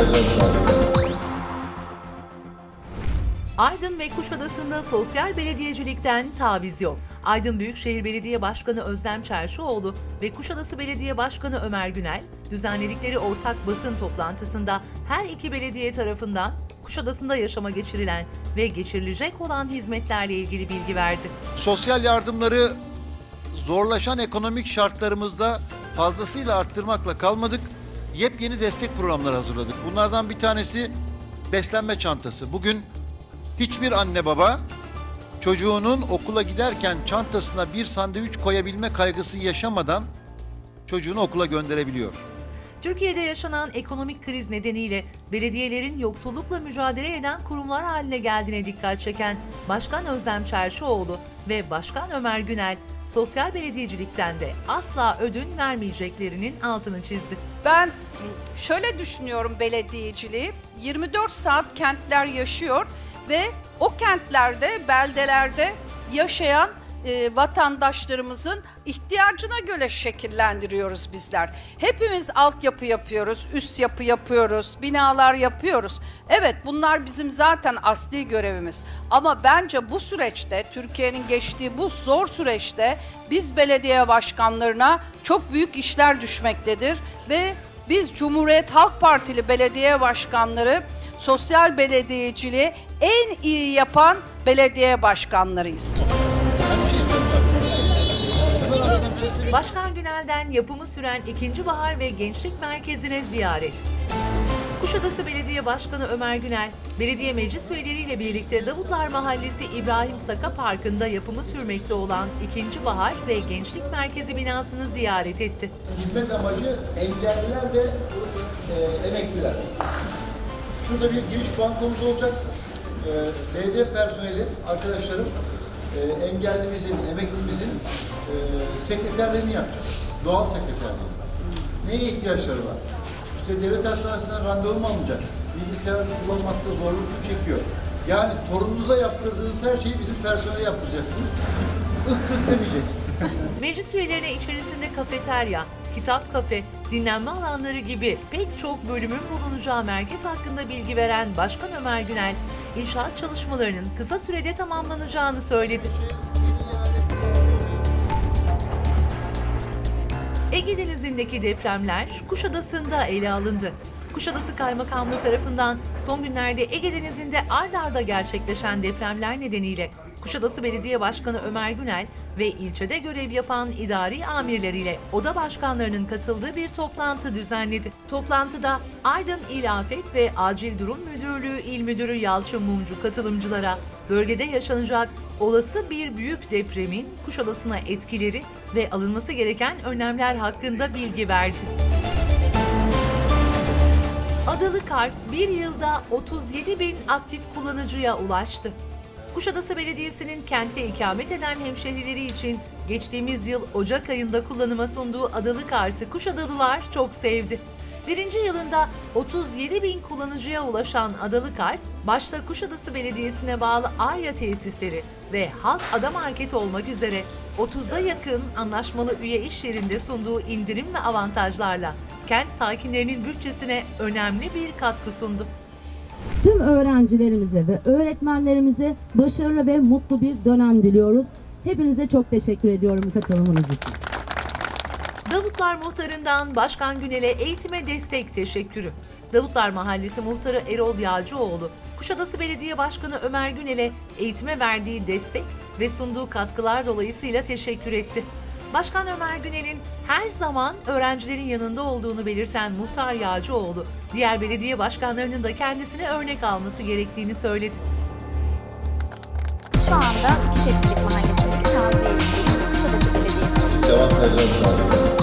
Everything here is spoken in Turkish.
arkadaşlar. Aydın ve Kuşadası'nda sosyal belediyecilikten taviz yok. Aydın Büyükşehir Belediye Başkanı Özlem Çerşioğlu ve Kuşadası Belediye Başkanı Ömer Günel düzenledikleri ortak basın toplantısında her iki belediye tarafından Kuşadası'nda yaşama geçirilen ve geçirilecek olan hizmetlerle ilgili bilgi verdi. Sosyal yardımları zorlaşan ekonomik şartlarımızda fazlasıyla arttırmakla kalmadık Yepyeni destek programları hazırladık. Bunlardan bir tanesi beslenme çantası. Bugün hiçbir anne baba çocuğunun okula giderken çantasına bir sandviç koyabilme kaygısı yaşamadan çocuğunu okula gönderebiliyor. Türkiye'de yaşanan ekonomik kriz nedeniyle belediyelerin yoksullukla mücadele eden kurumlar haline geldiğine dikkat çeken Başkan Özlem Çerşioğlu ve Başkan Ömer Günel, sosyal belediyecilikten de asla ödün vermeyeceklerinin altını çizdi. Ben şöyle düşünüyorum belediyeciliği. 24 saat kentler yaşıyor ve o kentlerde, beldelerde yaşayan e, vatandaşlarımızın ihtiyacına göre şekillendiriyoruz bizler. Hepimiz altyapı yapıyoruz, üst yapı yapıyoruz, binalar yapıyoruz. Evet bunlar bizim zaten asli görevimiz. Ama bence bu süreçte, Türkiye'nin geçtiği bu zor süreçte biz belediye başkanlarına çok büyük işler düşmektedir ve biz Cumhuriyet Halk Partili belediye başkanları sosyal belediyeciliği en iyi yapan belediye başkanlarıyız. Başkan Günel'den yapımı süren 2. Bahar ve Gençlik Merkezi'ne ziyaret. Kuşadası Belediye Başkanı Ömer Günel, belediye meclis üyeleriyle birlikte Davutlar Mahallesi İbrahim Saka Parkı'nda yapımı sürmekte olan 2. Bahar ve Gençlik Merkezi binasını ziyaret etti. Hizmet amacı engelliler ve e, emekliler. Şurada bir giriş bankomuz olacak. E, belediye personeli, arkadaşlarım e, engellimizin, emeklimizin e, sekreterlerini yapacak. Doğal sekreterliği. Neye ihtiyaçları var? İşte devlet hastanesinden randevu mu alınacak? Bilgisayar kullanmakta zorluk çekiyor. Yani torununuza yaptırdığınız her şeyi bizim personele yaptıracaksınız. Ih kıh demeyecek. Meclis üyelerine içerisinde kafeterya, kitap kafe, dinlenme alanları gibi pek çok bölümün bulunacağı merkez hakkında bilgi veren Başkan Ömer Günel, inşaat çalışmalarının kısa sürede tamamlanacağını söyledi. Ege Denizi'ndeki depremler Kuşadası'nda ele alındı. Kuşadası Kaymakamlığı tarafından son günlerde Ege Denizi'nde ard arda gerçekleşen depremler nedeniyle Kuşadası Belediye Başkanı Ömer Günel ve ilçede görev yapan idari amirleriyle oda başkanlarının katıldığı bir toplantı düzenledi. Toplantıda Aydın İl Afet ve Acil Durum Müdürlüğü İl Müdürü Yalçın Mumcu katılımcılara bölgede yaşanacak olası bir büyük depremin Kuşadası'na etkileri ve alınması gereken önlemler hakkında bilgi verdi. Adalı Kart bir yılda 37 bin aktif kullanıcıya ulaştı. Kuşadası Belediyesi'nin kentte ikamet eden hemşehrileri için geçtiğimiz yıl Ocak ayında kullanıma sunduğu Adalı Kart'ı Kuşadalılar çok sevdi. Birinci yılında 37 bin kullanıcıya ulaşan Adalı Kart, başta Kuşadası Belediyesi'ne bağlı Arya tesisleri ve Halk Ada Market olmak üzere 30'a yakın anlaşmalı üye iş yerinde sunduğu indirim ve avantajlarla kent sakinlerinin bütçesine önemli bir katkı sundu. Tüm öğrencilerimize ve öğretmenlerimize başarılı ve mutlu bir dönem diliyoruz. Hepinize çok teşekkür ediyorum katılımınız için. Davutlar Muhtarı'ndan Başkan Günel'e eğitime destek teşekkürü. Davutlar Mahallesi Muhtarı Erol Yağcıoğlu, Kuşadası Belediye Başkanı Ömer Günel'e eğitime verdiği destek ve sunduğu katkılar dolayısıyla teşekkür etti. Başkan Ömer Günel'in her zaman öğrencilerin yanında olduğunu belirten Muhtar Yağcıoğlu, diğer belediye başkanlarının da kendisine örnek alması gerektiğini söyledi. Şu anda Nazlı Eğitim Kuşadası Belediyesi Devam edeceğiz.